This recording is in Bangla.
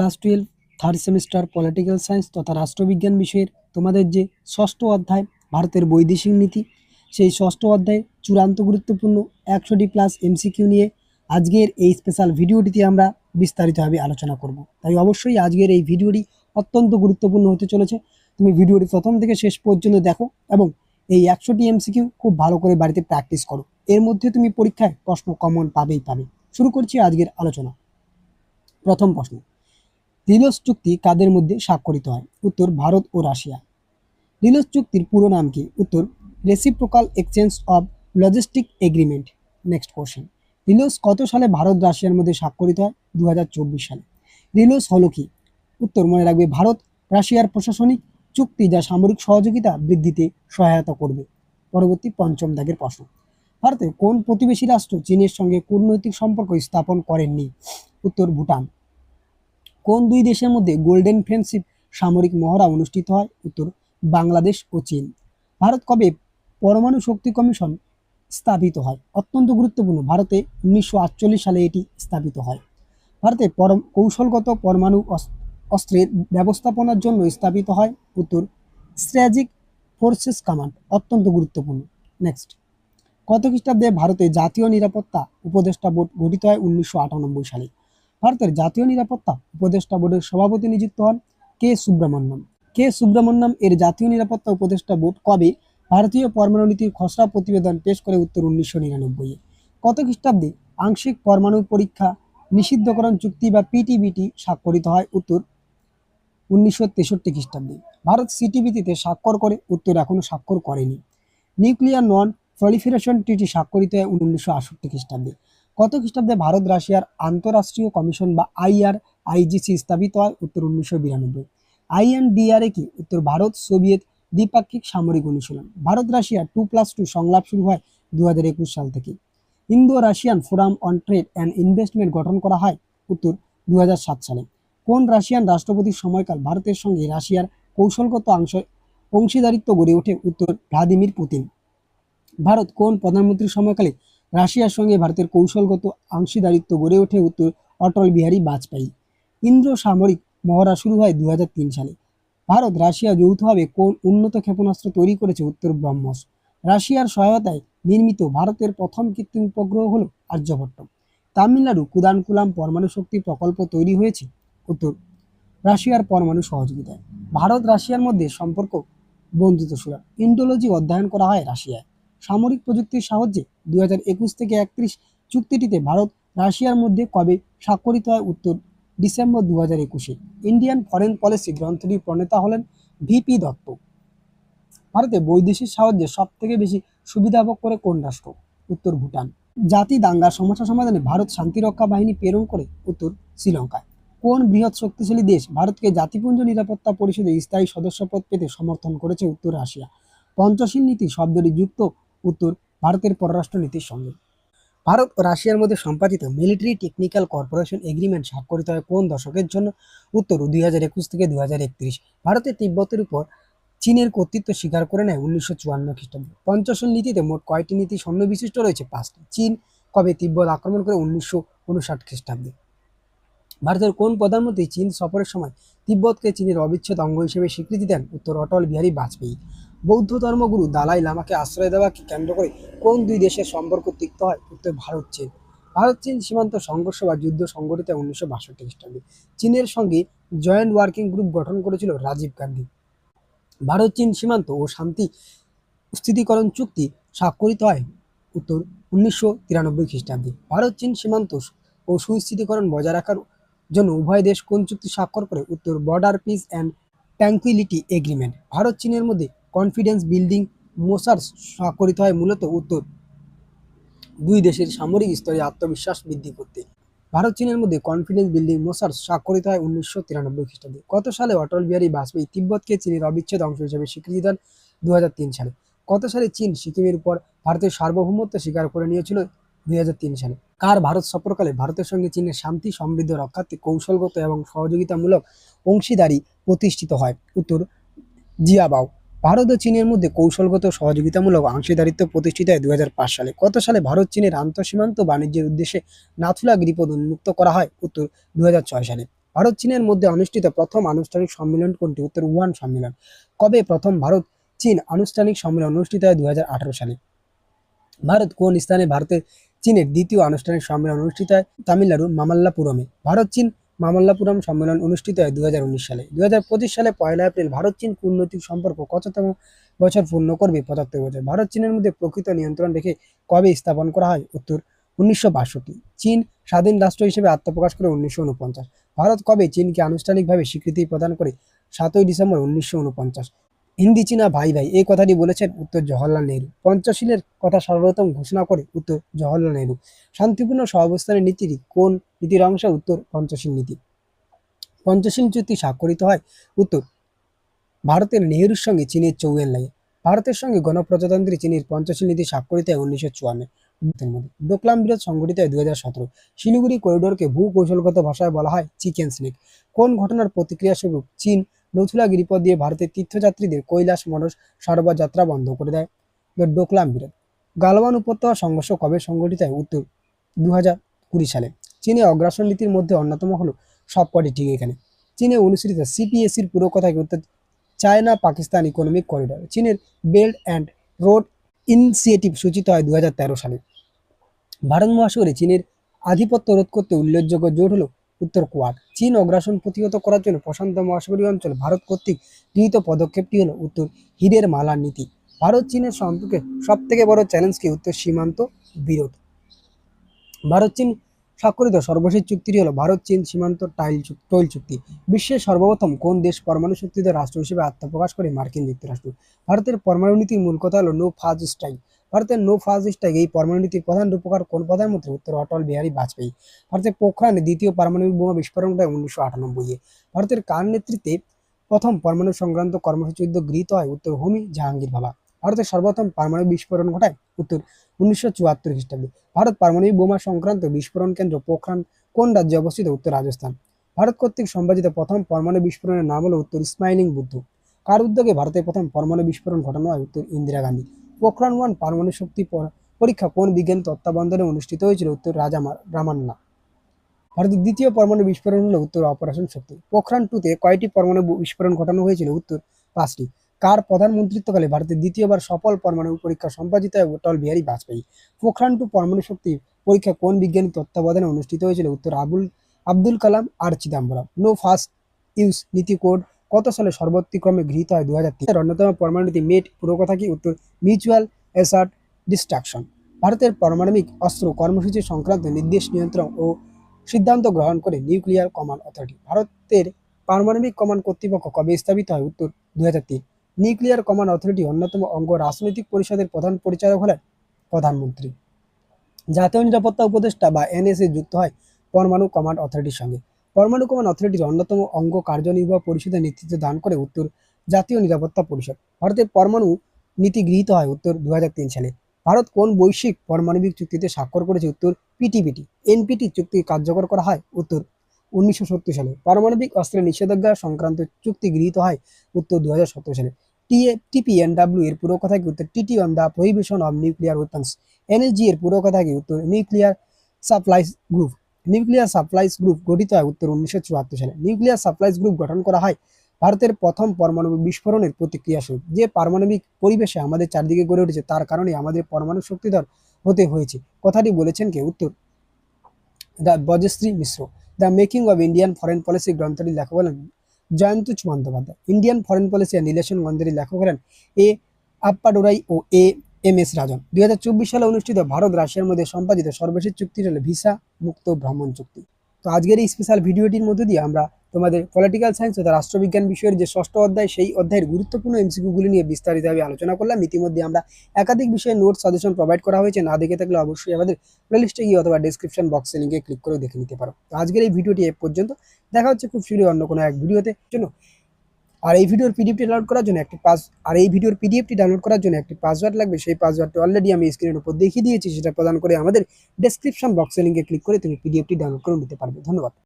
Class twelve third semester political science তথা রাষ্ট্রবিজ্ঞান বিষয়ের তোমাদের যে ষষ্ঠ অধ্যায়, ভারতের বৈদেশিক নীতি, সেই ষষ্ঠ অধ্যায়ে চূড়ান্ত গুরুত্বপূর্ণ একশোটি প্লাস এমসিকিউ নিয়ে আজকের এই স্পেশাল ভিডিওটিতে আমরা বিস্তারিতভাবে আলোচনা করব। তাই অবশ্যই আজকের এই ভিডিওটি অত্যন্ত গুরুত্বপূর্ণ হতে চলেছে। তুমি ভিডিওটি প্রথম থেকে শেষ পর্যন্ত দেখো এবং এই একশোটি এমসিকিউ খুব ভালো করে বাড়িতে প্র্যাকটিস করো। এর মধ্যে তুমি পরীক্ষায় প্রশ্ন কমন পাবেই পাবে। শুরু করছি আজকের আলোচনা। প্রথম প্রশ্ন রিলস চুক্তি কাদের মধ্যে স্বাক্ষরিত হয়? উত্তর, ভারত ও রাশিয়া। রিলস চুক্তির পুরো নাম কি? উত্তর reciprocal exchange of logistic agreement next question reels কত সালে ভারত রাশিয়ার মধ্যে স্বাক্ষরিত হয়? দু হাজার চব্বিশ সালে। রিলস হলো কি? উত্তর, মনে রাখবে, ভারত রাশিয়ার প্রশাসনিক চুক্তি যা সামরিক সহযোগিতা বৃদ্ধিতে সহায়তা করবে। পরবর্তী পঞ্চম দাগের প্রশ্ন। ভারতে কোন প্রতিবেশী রাষ্ট্র চীনের সঙ্গে কূটনৈতিক সম্পর্ক স্থাপন করেননি? উত্তর, ভুটান। কোন দুই দেশের মধ্যে গোল্ডেন ফ্রেন্ডশিপ সামরিক মহড়া অনুষ্ঠিত হয়? উত্তর, বাংলাদেশ ও চীন। ভারত কবে পরমাণু শক্তি কমিশন স্থাপিত হয়? অত্যন্ত গুরুত্বপূর্ণ। ভারতে উনিশশো আটচল্লিশ সালে এটি স্থাপিত হয়। ভারতে পরম কৌশলগত পরমাণু অস- অস্ত্রের ব্যবস্থাপনার জন্য স্থাপিত হয়। উত্তর স্ট্র্যাজিক ফোর্সেস কমান্ড অত্যন্ত গুরুত্বপূর্ণ। নেক্সট কত খ্রিস্টাব্দে ভারতে জাতীয় নিরাপত্তা উপদেষ্টা বোর্ড গঠিত হয়? উনিশশো আটানব্বই সালে। ভারতের জাতীয় নিরাপত্তা উপদেষ্টা বোর্ডের সভাপতি নিযুক্ত হন কে সুব্রমণ্যম। কে সুব্রমণ্যম এর জাতীয় নিরাপত্তা উপদেষ্টা বোর্ড কবে ভারতীয় পরমাণু নীতির খসড়া প্রতিবেদন পেশ করে উত্তর উনিশশো নিরানব্বই কত খ্রিস্টাব্দে আংশিক পরমাণু পরীক্ষা নিষিদ্ধকরণ চুক্তি বা পিটিবিটি স্বাক্ষরিত হয়? উত্তর উনিশশো তেষট্টি খ্রিস্টাব্দে। ভারত সিটিবিটিতে স্বাক্ষর করে, উত্তর এখনও স্বাক্ষর করেনি। নিউক্লিয়ার নন প্রলিফারেশন ট্রিটি স্বাক্ষরিত হয় উনিশশো আটষট্টি খ্রিস্টাব্দে। কত খ্রিস্টাব্দে ভারত, রাশিয়ার আন্তঃরাষ্ট্রীয় কমিশন বা আইআর, আইজিসি স্থাপিত হয়? উত্তর উনিশশো বিরানব্বই। আইএনডিআরএ কি? উত্তর ভারত, সোভিয়েত দ্বিপাক্ষিক সামরিক অনুশীলন। Bharat Russia two plus two সংলাপ শুরু হয় দু হাজার একুশ সাল থেকে Indo Russian forum on trade and investment গঠন করা হয় উত্তর দু সালে। কোন রাশিয়ান রাষ্ট্রপতির সময়কাল ভারতের সঙ্গে রাশিয়ার কৌশলগত অংশ, অংশীদারিত্ব গড়ে ওঠে? উত্তর ভ্লাদিমির পুতিন। ভারত কোন প্রধানমন্ত্রীর সময়কালে রাশিয়ার সঙ্গে ভারতের কৌশলগত অংশীদারিত্ব গড়ে ওঠে উত্তর অটল বিহারী বাজপেয়ী। ইন্দ্র সামরিক মহড়া শুরু হয় দু হাজার তিন সালে। ভারত রাশিয়া যৌথভাবে কোন উন্নত ক্ষেপণাস্ত্র তৈরি করেছে উত্তর ব্রহ্মস? রাশিয়ার সহায়তায় নির্মিত ভারতের প্রথম কৃত্রিম উপগ্রহ হল আর্যভট্ট তামিলনাড়ু কুদানকুলাম পরমাণু শক্তি প্রকল্প তৈরি হয়েছে উত্তর রাশিয়ার পরমাণু সহযোগিতায়। ভারত রাশিয়ার মধ্যে সম্পর্ক বন্ধুত্বসূরা ইন্ডোলজি অধ্যয়ন করা হয় রাশিয়ায়। সামরিক প্রযুক্তির সাহায্যে দুই হাজার একুশ থেকে একত্রিশ চুক্তিটিতে ভারত রাশিয়ার মধ্যে কবে স্বাক্ষরিত হয় উত্তর ডিসেম্বর দু হাজার একুশে। ইন্ডিয়ান ফরেন পলিসি গ্রন্থটির প্রণেতা হলেন ভিপি দত্ত। ভারতে বৈদেশিক সাহায্যে সব থেকে বেশি সুবিধা ভোগ করে কোন রাষ্ট্র? উত্তর ভুটান। জাতি দাঙ্গার সমস্যা সমাধানে ভারত শান্তিরক্ষা বাহিনী প্রেরণ করে উত্তর শ্রীলঙ্কায়। কোন বৃহৎ শক্তিশালী দেশ ভারতকে জাতিপুঞ্জ নিরাপত্তা পরিষদে স্থায়ী সদস্যপদ পেতে সমর্থন করেছে উত্তর রাশিয়া? পঞ্চশীল নীতি শব্দটি যুক্ত উত্তর ভারতের পররাষ্ট্র নীতির সঙ্গে। ভারত ও রাশিয়ার মধ্যে সম্পাদিত মিলিটারি টেকনিক্যাল কর্পোরেশন এগ্রিমেন্ট স্বাক্ষরিত হয় কোন দশকের জন্য? উত্তর, দুই হাজার একুশ থেকে দুই হাজার একত্রিশ। ভারতের তিব্বতের উপর চীনের কর্তৃত্ব স্বীকার করে নেয় উনিশশো চুয়ান্ন খ্রিস্টাব্দে। পঞ্চশীল নীতিতে মোট কয়টি নীতি সন্নিবিশিষ্ট রয়েছে? পাঁচটি। চীন কবে তিব্বত আক্রমণ করে উনিশশো উনষাট খ্রিস্টাব্দে? ভারতের কোন প্রধানমন্ত্রী চীন সফরের সময় তিব্বতকে চীনের অবিচ্ছেদ অঙ্গ হিসেবে স্বীকৃতি দেন? উত্তর, অটল বিহারী বাজপেয়ী। বৌদ্ধ ধর্মগুরু দালাই লামাকে আশ্রয় দেওয়াকে কেন্দ্র করে কোন দুই দেশের সম্পর্ক তিক্ত হয়? উত্তর, ভারত, চীন। ভারত, চীন সীমান্ত সংঘর্ষ বা যুদ্ধ সংগঠিত উনিশশো বাষট্টি খ্রিস্টাব্দে। চীনের সঙ্গে জয়েন্ট ওয়ার্কিং গ্রুপ গঠন করেছিল রাজীব গান্ধী। ভারত, চীন সীমান্ত ও শান্তি স্থিতিকরণ চুক্তি স্বাক্ষরিত হয়, উত্তর, উনিশশো তিরানব্বই খ্রিস্টাব্দে। ভারত, চীন সীমান্ত ও সুস্থিতিকরণ বজায় রাখার জন্য উভয় দেশ কোন চুক্তি স্বাক্ষর করে? উত্তর border peace and tranquillity agreement Bharat, চীনের মধ্যে কনফিডেন্স বিল্ডিং মোসার্স স্বাক্ষরিত হয় মূলত উত্তর। দুই দেশের সামরিক স্তরে আত্মবিশ্বাস বৃদ্ধি করতে। ভারত, চীনের মধ্যে কনফিডেন্স বিল্ডিং মোসার্স স্বাক্ষরিত হয় উনিশশো তিরানব্বই খ্রিস্টাব্দে। কত সালে অটল বিহারী বাজপেয়ী তিব্বতকে চীনের অবিচ্ছেদ অংশ হিসেবে স্বীকৃতি দেন দুই হাজার তিন সালে। কত সালে চীন সিকিমের উপর ভারতের সার্বভৌমত্ব স্বীকার করে নিয়েছিল দুই হাজার তিন সালে। কার ভারত সফরকালে ভারতের সঙ্গে চীনের শান্তি, সমৃদ্ধ, রক্ষার্থে কৌশলগত এবং সহযোগিতামূলক অংশীদারি প্রতিষ্ঠিত হয়? উত্তর, জিয়াবাও। ভারত ও চীনের মধ্যে কৌশলগত সহযোগিতামূলক অংশীদারিত্ব প্রতিষ্ঠিত হয় দু সালে। কত সালে ভারত, চীনের আন্তঃসীমান্ত বাণিজ্যের উদ্দেশ্যে নাথুলা গিরিপথ উন্মুক্ত করা হয়? উত্তর দু সালে। ভারত, চীনের মধ্যে অনুষ্ঠিত প্রথম আনুষ্ঠানিক সম্মেলন কোনটি? উত্তর, উহান সম্মেলন। কবে প্রথম ভারত, চীন আনুষ্ঠানিক সম্মেলন অনুষ্ঠিত হয়? দুই হাজার আঠারো সালে। ভারত কোন স্থানে ভারতের চীনের দ্বিতীয় আনুষ্ঠানিক সম্মেলন অনুষ্ঠিত হয়? তামিলনাড়ুর মামাল্লাপুরমে। ভারত, চীন মামাল্লাপুরম সম্মেলন অনুষ্ঠিত হয় দুহাজার উনিশ সালে। দুই হাজার পঁচিশ সালে পয়লা এপ্রিল ভারত চীন কূটনৈতিক সম্পর্ক কততম বছর পূর্ণ করবে পঁচাত্তর বছর? ভারত চীনের মধ্যে প্রকৃত নিয়ন্ত্রণ রেখে কবে স্থাপন করা হয়? উত্তর, উনিশশো বাষট্টি। চীন স্বাধীন রাষ্ট্র হিসেবে আত্মপ্রকাশ করে উনিশশো উনপঞ্চাশ। ভারত কবে চীনকে আনুষ্ঠানিকভাবে স্বীকৃতি প্রদান করে সাতই ডিসেম্বর উনিশশো উনপঞ্চাশ? হিন্দি চীনা ভাই ভাই, এই কথাটি বলেছেন উত্তর জওহরলাল নেহরু। পঞ্চশীলের কথা সর্বপ্রথম ঘোষণা করে উত্তর জওহরলাল নেহরু। শান্তিপূর্ণ সহাবস্থানের নীতিটি কোন নীতির অংশ? উত্তর পঞ্চশীল নীতি। পঞ্চশীল চুক্তি স্বাক্ষরিত হয় উত্তর ভারতের নেহরুর সঙ্গে চীনের চৌয়েন লাগে ভারতের সঙ্গে গণপ্রজাতন্ত্রী চীনের পঞ্চশীল নীতি স্বাক্ষরিত হয় উনিশশো চুয়ান্ন। ডোকলাম বিরোধ সংঘটিত হয় দুই হাজার সতেরো। শিলিগুড়ি করিডোরকে ভূ কৌশলগত ভাষায় বলা হয় চিকেন স্নেক। কোন ঘটনার প্রতিক্রিয়া স্বরূপ চীন নথুলা গিরিপথ দিয়ে ভারতের তীর্থযাত্রীদের কৈলাস মনস সারবা যাত্রা বন্ধ করে দেয়। ডোকলাম বিরোধ। গালওয়ান উপত্যকা সংঘর্ষ কবে সংঘটিত হয়? উত্তর দু হাজার কুড়ি সালে। চীনে অগ্রাসন নীতির মধ্যে অন্যতম হলো সবকটি ঠিক এখানে। চীনে অনুসৃত সিপিএসির পুরো কথাকে অর্থাৎ চায়না পাকিস্তান ইকোনমিক করিডর। চীনের বেল্ট অ্যান্ড রোড ইনিশিয়েটিভ সূচিত হয় দু হাজার তেরো সালে। ভারত মহাসাগরে চীনের আধিপত্য রোধ করতে উল্লেখযোগ্য জোট হলো উত্তর কোয়াড চীন অগ্রাসন প্রতিহত করার জন্য প্রশান্ত মহাসাগরীয় অঞ্চল ভারত কর্তৃক গৃহীত পদক্ষেপটি হলো উত্তর হীরের মালার নীতি। ভারত চীনের সম্পর্কে সব থেকে বড় চ্যালেঞ্জ কি? উত্তর সীমান্ত বিরোধ। ভারত চীন স্বাক্ষরিত সর্বশেষ চুক্তিটি হলো ভারত চীন সীমান্ত টাইল টোল চুক্তি। বিশ্বের সর্বপ্রথম কোন দেশ পরমাণু শক্তিধর রাষ্ট্র হিসেবে আত্মপ্রকাশ করে? মার্কিন যুক্তরাষ্ট্র। ভারতের পরমাণু নীতির মূল কথা হলো নো ফাজ স্ট্রাইক ভারতের নো ফাজ স্ট্রাইক এই পরমাণু প্রধান রূপকার কোন প্রধানমন্ত্রী উত্তর, অটল বিহারী বাজপেয়ী। ভারতের পোখরানে দ্বিতীয় পারমাণবিক বোমা বিস্ফোরণ ঘটায় উনিশশো আটানব্বইয়ে। ভারতের কার নেতৃত্বে প্রথম পরমাণু সংক্রান্ত কর্মসূচি উদ্যোগ গৃহীত হয় উত্তর হোমি জাহাঙ্গীর বাবা। ভারতের সর্বপ্রথম পারমাণবিক বিস্ফোরণ ঘটায় উত্তর উনিশশো চুয়াত্তর খ্রিস্টাব্দে। ভারত পারমাণবিক বোমা সংক্রান্ত বিস্ফোরণ কেন্দ্র পোখরান কোন রাজ্যে অবস্থিত? উত্তর রাজস্থান। ভারত কর্তৃক সম্পাদিত প্রথম পরমাণু বিস্ফোরণের নাম হলো উত্তর স্মাইলিং বুদ্ধ। কার উদ্যোগে ভারতের প্রথম পরমাণু বিস্ফোরণ ঘটানো হয়? উত্তর ইন্দিরা গান্ধী। পোখরান ওয়ান পারমাণু শক্তি পরীক্ষা কোন বিজ্ঞান তত্ত্বাবধানে অনুষ্ঠিত হয়েছিল? উত্তর রাজা রামান্না। ভারতের দ্বিতীয় পরমাণু বিস্ফোরণ হলো উত্তর অপারেশন শক্তি। পোখরান টুতে কয়টি পরমাণু বিস্ফোরণ ঘটানো হয়েছিল? উত্তর পাঁচটি। কার প্রধানমন্ত্রিত্বকালে ভারতের দ্বিতীয়বার সফল পরমাণু পরীক্ষা সম্পাদিত হয়? অটল বিহারী বাজপেয়ী। পোখরান টু পরমাণু শক্তি পরীক্ষা কোন বিজ্ঞানী তত্ত্বাবধানে অনুষ্ঠিত হয়েছিল? উত্তর আবুল আব্দুল কালাম আর চিদাম্বরম। নো ফার্স্ট ইউজ নীতি কোড কত সালে সর্বোত্তিক্রমে গৃহীত হয় দু হাজার তিন অন্যতম পরমাণু নীতি মেট, পুরো কথা কি? উত্তর মিউচুয়াল অ্যাসার্ট ডিস্ট্রাকশন ভারতের পারমাণবিক অস্ত্র কর্মসূচি সংক্রান্ত নির্দেশ নিয়ন্ত্রণ ও সিদ্ধান্ত গ্রহণ করে নিউক্লিয়ার কমান্ড অথরিটি ভারতের পারমাণবিক কমান্ড কর্তৃপক্ষ কবে স্থাপিত হয়? উত্তর দু হাজার তিন। নিউক্লিয়ার কমান্ড অথরিটি অন্যতম অঙ্গ রাজনৈতিক পরিষদের প্রধান পরিচালক হলেন প্রধানমন্ত্রী। জাতীয় নিরাপত্তা উপদেষ্টা বা এনএসএ যুক্ত হয় পরমাণু কমান্ড অথরিটির সঙ্গে। পরমাণু কমান্ড অথরিটির অন্যতম অঙ্গ কার্যনির্বাহ পরিষদের নেতৃত্ব দান করে উত্তর জাতীয় নিরাপত্তা পরিষদ। ভারতের পরমাণু নীতি গৃহীত হয় উত্তর দু হাজার তিন সালে। ভারত কোন বৈশ্বিক পারমাণবিক চুক্তিতে স্বাক্ষর করেছে উত্তর পিটিপিটি এনপিটি চুক্তি কার্যকর করা হয় উত্তর উনিশশো সত্তর সালে। পারমাণবিক অস্ত্রের নিষেধাজ্ঞা সংক্রান্ত চুক্তি গৃহীত হয় উত্তর দু হাজার সতেরো সালে টিপিএনডাব্লিউ এর পুরো কথা কি উত্তর TT on the prohibition of nuclear weapons NSG এর পুরো কথা কি উত্তর nuclear suppliers group nuclear suppliers group গঠিত হয় উত্তর উনিশশো চুয়াত্তর সালে। নিউক্লিয়ার সাপ্লাইজ গ্রুপ গঠন করা হয় ভারতের প্রথম পরমাণু বিস্ফোরণের প্রতিক্রিয়া স্বরূপ যে পারমাণবিক পরিবেশে আমাদের চারদিকে গড়ে উঠেছে, তার কারণে আমাদের পরমাণু শক্তিধর হতে হয়েছে। কথাটি বলেছেন কে? উত্তর the বজশ্রী Mishra. The making of Indian foreign policy গ্রন্থটির লেখক হলেন Jayanta Bandyopadhyay. Indian foreign policy and relation গ্রন্থটির লেখক হলেন এ আপ্পাডোরাই ও এ এম এস রাজন। দুই হাজার চব্বিশ সালে অনুষ্ঠিত ভারত রাশিয়ার মধ্যে সম্পাদিত সর্বশেষ চুক্তি হল ভিসা মুক্ত ভ্রমণ চুক্তি। তো আজকের এই স্পেশাল ভিডিওটির মধ্যে দিয়ে আমরা তোমাদের পলিটিক্যাল সায়েন্স তথা রাষ্ট্রবিজ্ঞান বিষয়ের যে ষষ্ঠ অধ্যায়, সেই অধ্যায়ের গুরুত্বপূর্ণ এমসিকিউগুলি নিয়ে বিস্তারিতভাবে আলোচনা করলাম। ইতিমধ্যে আমরা একাধিক বিষয়ে নোট সাজেশন প্রোভাইড করা হয়েছে। না দেখে থাকলে অবশ্যই আমাদের প্লেলিস্টে গিয়ে অথবা ডিসক্রিপশন বক্সে লিঙ্কে ক্লিক করে দেখে নিতে পারো। তো আজকের এই ভিডিওটি এ পর্যন্ত। দেখা হচ্ছে খুব শীঘ্রই অন্য কোনো এক ভিডিওতে জন্য আর এই ভিডিওর পিডিএফটি ডাউনলোড করার জন্য একটি পাস আর এই ভিডিওর পিডিএফটি ডাউনলোড করার জন্য একটি পাসওয়ার্ড লাগবে। সেই পাসওয়ার্ডটি অলরেডি আমি স্ক্রিনের উপর দেখিয়ে দিয়েছি। সেটা প্রদান করে আমাদের ডেসক্রিপশন বক্সে লিঙ্কে ক্লিক করে তুমি পিডিএফটি ডাউনলোড করে নিতে পারবে। ধন্যবাদ।